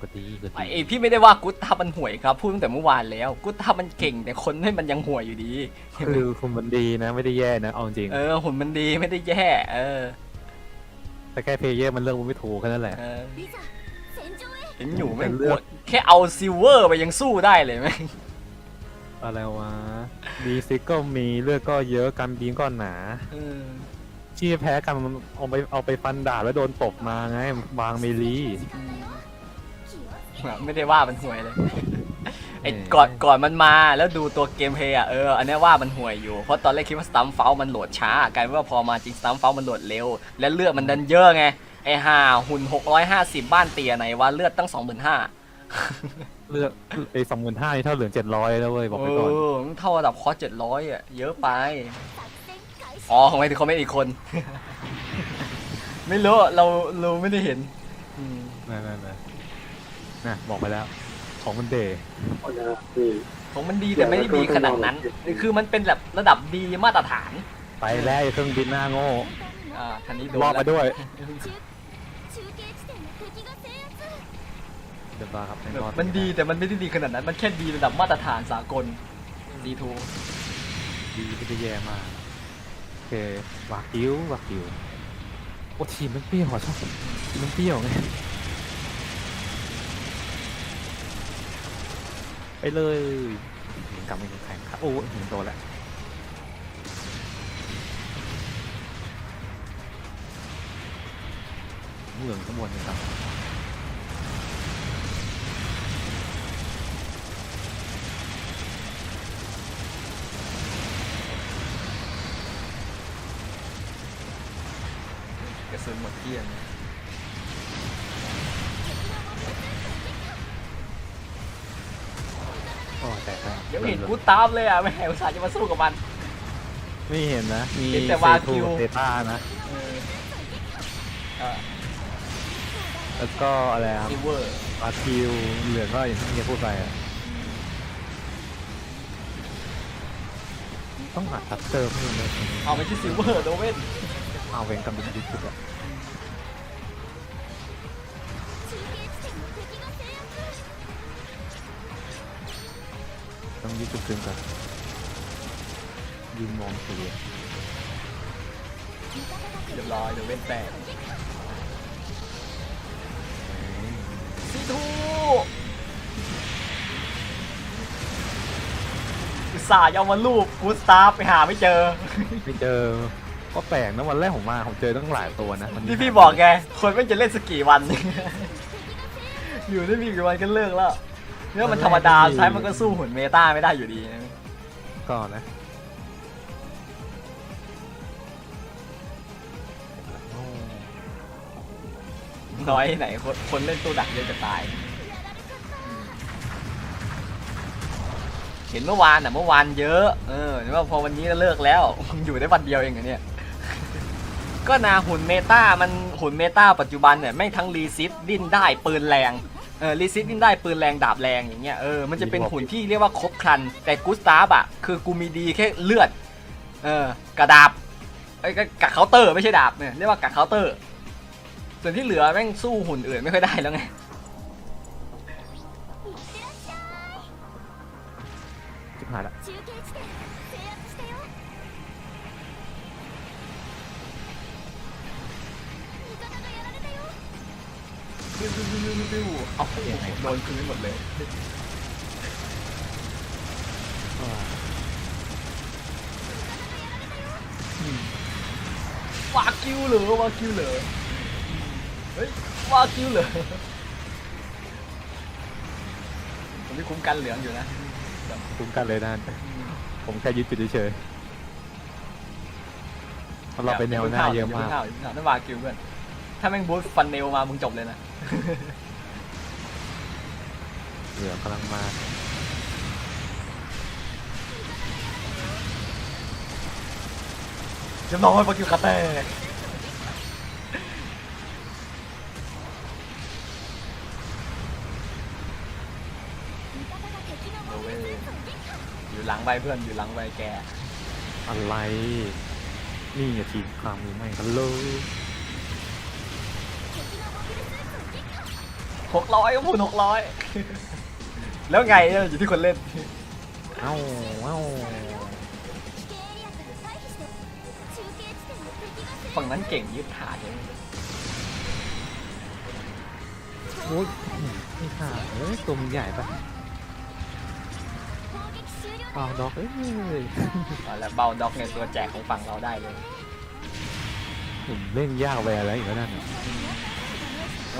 ก็ดีก็ดีไอพี่ไม่ได้ว่ากุตตามันห่วยครับพูดตั้งแต่เมื่อวานแล้ว กุตตามันเก่งแต่คนให้มันยังห่วยอยู่ดี คือหุ่นมันดีนะไม่ได้แย่นะเอาจริง เออหุ่นมันดีไม่ได้แย่ เออ แต่แค่เพย์เยอร์มันเลือกไม่ถูกแค่นั้นแหละเห็นอยู่ไม่เลือกแค่เอาซิลเวอร์ไปยังสู้ได้เลยไหมอะไรวะดีซิกก็มีเลือกก็เยอะกันบีนก็หนาที่แพ้กันมันเอาไปเอาไปฟันดาบแล้วโดนตบมาไงบางเมลี ไม่ได้ว่ามันห่วยเลยไอ้ก่อนก่อนมันมาแล้วดูตัวเกมเพย์อะเอออันนี้ว่ามันห่วยอยู่เพราะตอนแรกคิดว่าสตัมเฟลมันโหลดช้ากลายเป็นว่าพอมาจริงสตัมเฟลมันโหลดเร็ว และเลือดมันดันเยอะไงไอ้ห่าหุ่น 650 บ้านเตียไหนว่าเลือดตั้ง 25,000เลือดไอ้สองหมื่นห้าเท่าเหลือเจ็ดร้อยแล้วเว้ยบอกไปก่อนเมึงเท่าระดับคอสเจ็ดร้อยอะเยอะไป อ๋อของไอ้ที่เขาไม่อีกคน ไม่รู้ เราเราไม่ได้เห็น ไม่ไม่ไม่ นะบอกไปแล้ว ของมันเดย์ของมันดีแต่ไม่ได้ดีขนาดนั้น คือมันเป็นแบบระดับดีมาตรฐาน ไปแล้วเครื่องบินหน้าโง่อ่านี้โอดมาด้วยเดี๋ยวครับมันดีแต่มันไม่ได้ดีขนาดนั้น มันแค่ดีระดับมาตรฐานสากลดีทูดีไม่ได้แย่มากโอเควักิววักิวโอ้ทีมันเปรี้ยวอะชอบมันเปรี้ยวไง ไปเลยกลับมาแข่งครับโอ้ยโดนแล้วเมืองข้างบนนะครับกระสุนหมดเกลี้ยง แต่ก็เดี๋ยวเห็นกูตามเลยอะไม่แหวอุตส่าห์จะมาสู้กับมัน ไม่เห็นนะ มีเห็นแต่เซวาทูคิวเดต้านะ เออเออแล้วก็อะไรครับซิลเวอร์วาคิวเหลืองก็อย่างที่เฮียพูดไปอะต้องอัดทัตเตอร์เพิ่มเลยเอาไม่ใช่ซิลเวอร์โดเวนเอาเวงกับบินดิสุดอะ ต้องยืดจุดคืนก่อนยืนมองสีเรียบร้อยโดเวนแตกซีทูอุตส่าห์จะเอามาลูบกูสตาร์ไปหาไม่เจอ ไม่เจอ ก็แปลกนะวันแรกผมมาผมเจอตั้งหลายตัวนะวันนี้ที่พี่บอกไง คนไม่จะเล่นสกกี่วัน อยู่ได้มีกี่วันก็เลิกแล้ว เรื่องมันธรรมดาใช้มันก็สู้หุ่นเมตาไม่ได้อยู่ดีนะก็นะโอ้น้อยไหนคนคนเล่นตัวดักเยอะจะตาย เห็นเมื่อวานอะเมื่อวานเยอะ เออแต่ว่าพอวันนี้เลิกแล้วอยู่ได้วันเดียวเองเหรอเนี่ย ก็นาหุ่นเมตามันหุ่นเมตาปัจจุบันเนี่ยแม่งทั้งรีซิตดิ้นได้ปืนแรง เออรีซิตดิ้นได้ปืนแรงดาบแรงอย่างเงี้ยเออมันจะเป็นหุ่นที่เรียกว่าครบครัน แต่กูสตาฟอะคือกูมีดีแค่เลือดเออกระดาบไอ้ยกับเคาน์เตอร์ไม่ใช่ดาบเนี่ยเรียกว่ากับเคาน์เตอร์ ส่วนที่เหลือแม่งสู้หุ่นอื่นไม่ค่อยได้แล้วไงชิบหายละ ปิ้วปิ้วปิ้วปิ้วปิ้วเอาโดนคืนหมดเลยวากิวเหรอวากิวเหรอเฮ้ยวากิวเหรอผมนี่คุ้มกันเหลืองอยู่นะคุ้มกันเลยนะผมแค่ยึดจุดเฉยๆเราไปแนวหน้าเยอะมากย่พิ่งข้องเข้นั่นวากิวเพื่อน ถ้าแม่งบูสฟันเนลมามึงจบเลยนะ เหลือกำลังมาจะรียให้อยบอลคิวคาเต้อยู่หลังใบเพื่อนอยู่หลังใบแก อะไร นี่ไงทีมความมืไม่กันเลย หกร้อยก็พูดหกร้อยแล้วไงอยู่ที่คนเล่น เอ้าเอ้าฝั่งนั้นเก่งยึดฐานเลยโอ้ยไม่ขาดเลยตุ่มใหญ่ปะอ้าวดอกเอ้ยอาละเบาด็อกเนี่ยตัวแจกของฝั่งเราได้เลยเล่นยากแวร์อะไรอีกแล้วนั่นน่ะ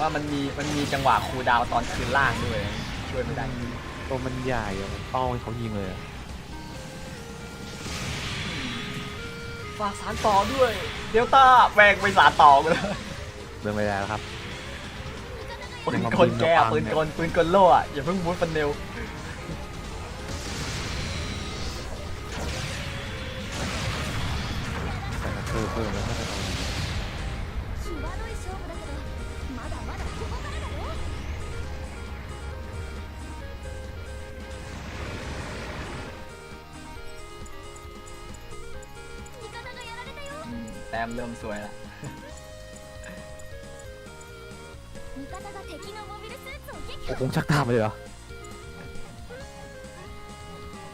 ว่ามันมีมันมีจังหวะคูลดาวน์ตอนคืนล่างด้วยช่วยไม่ได้ตัวมันใหญ่อะเป้าให้เขายิงเลยอะฝากสารต่อด้วย เดลต้าแวงไปสารต่อกันเลยเดินไปแล้วครับ ปืนกลแกอะปืนกลปืนกลโล่อะอย่าเพิ่งบูทฟันเนลแต่ละเพิ่มเพิ่มแล้ว ต้มเริ่มสวยละโอ้โหชักตาบมเลยเหรอ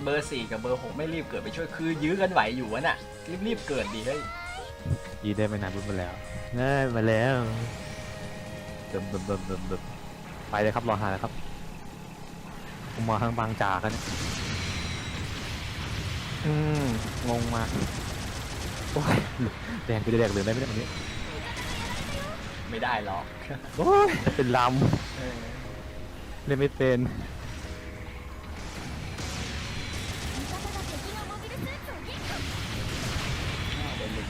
เบอร์สี่กับเบอร์หกไม่รีบเกิดไปช่วยคือยื้อกันไหวอยู่วะน่ะรีบรีบเกิดดีเฮ้ยยีได้ไม่นานรุ่มาแล้วได้มาแล้วเดิมเดิมเดิไปเลยครับรอหาเลยครับผมมาทางบางจากกันอืมงงมาก โอ้ยแดงไปแดงเหลืองได้ไหมนี่ยวันนี้ไม่ได้หรอกโอ้ยเป็นลเำเล่นไม่เป็นหนึ่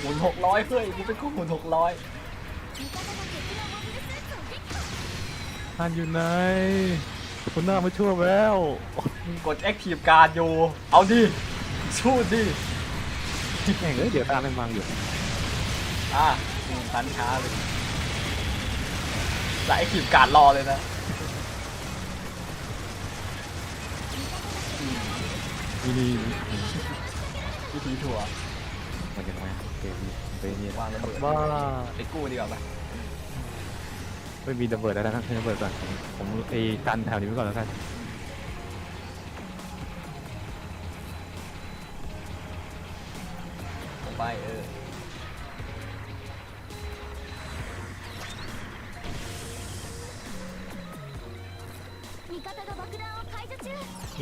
หมุนหกร้อยเพื่อนกูเป็นคู่หมุนหกร้อยท่านอยู่ไหน คุณหน้ามาช่วยแล้วกด Active การอยู่ เอาดิ สู้ดิแม่งเอ้ยเดี๋ยวตามแม่งบังอยู่ อะอืมทันช้าเลยใส่ Active การรอเลยนะอืมนี่นี่วิธีถั่วมันยังไงเกมนี้เป็นนี่วางระเบิดว่าไปกู้ดีกว่าปะ ไม่มีระเบิดแล้วนะครับใช้ระเบิดก่อนผมไอ้กันแถวนี้ไว้ก่อนแล้วกันไปเออ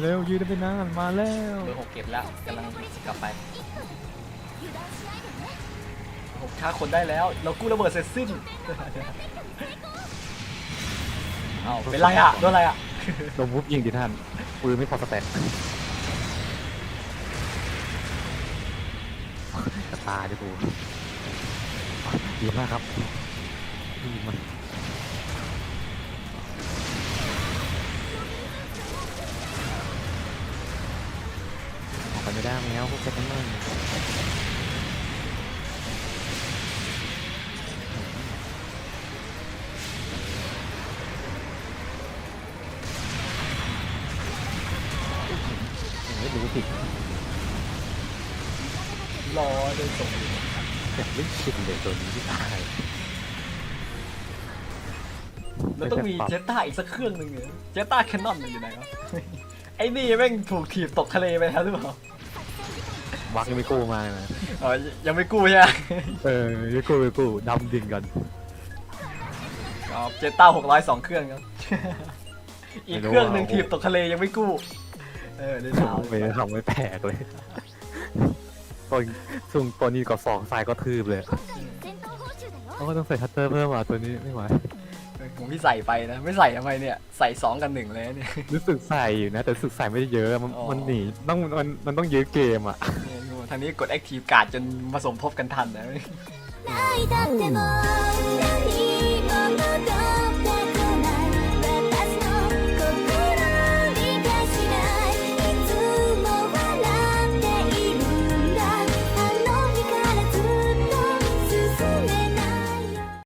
เร็วยืนได้เปนานมาแล้วเบอร์หกเก็บแล้วกำลังกลับไปหกฆ่าคนได้แล้ว เรากู้ระเบิดเสร็จสิ้น เอาเป็นไรอะโดนอะไรอะโดนวุบยิงดิท่านปืนไม่พอสแต็กกระตาดิกูดีมากครับยิงมันออกไปไม่ได้แล้วพวกแกทั้งนั้น รอได้ส่งแต่ไม่ชินเลยตัวนี้ที่ตายแล้วต้องมีเจตต้าอีกสักเครื่องหนึ่งเนี่ยเจตต้าแคนนอนมันอยู่ไหนวะไอ้นี่แม่งถูกถีบตกทะเลไปแล้วหรือเปล่าวักยังไม่กู้มาเลยนะเออยังไม่กู้ใช่ไหมเออไม่กู้ไม่กู้ดำดินกันอ๋อเจตต้าหกร้อยสองเครื่องครับอีกเครื่องหนึ่งถีบตกทะเลยังไม่กู้ เออได้สาวไม่ทำไม่แตกเลย ตอนซุ่งตอนนี้ก็สองสายก็ทืบเลยเขาก็ต้องใส่คัตเตอร์เพิ่มอะตัวนี้ไม่ไหวผมที่ใส่ไปนะ ไม่ใส่ทำไมเนี่ย ใส่สองกันหนึ่งเลยเนี่ย รู้สึกใส่อยู่นะ แต่รู้สึกใส่ไม่ได้เยอะมันมันหนีต้องมันมันต้องยื้อเกมอะทางนี้กดแอคทีฟการ์ดจนผสมพบกันทันนะ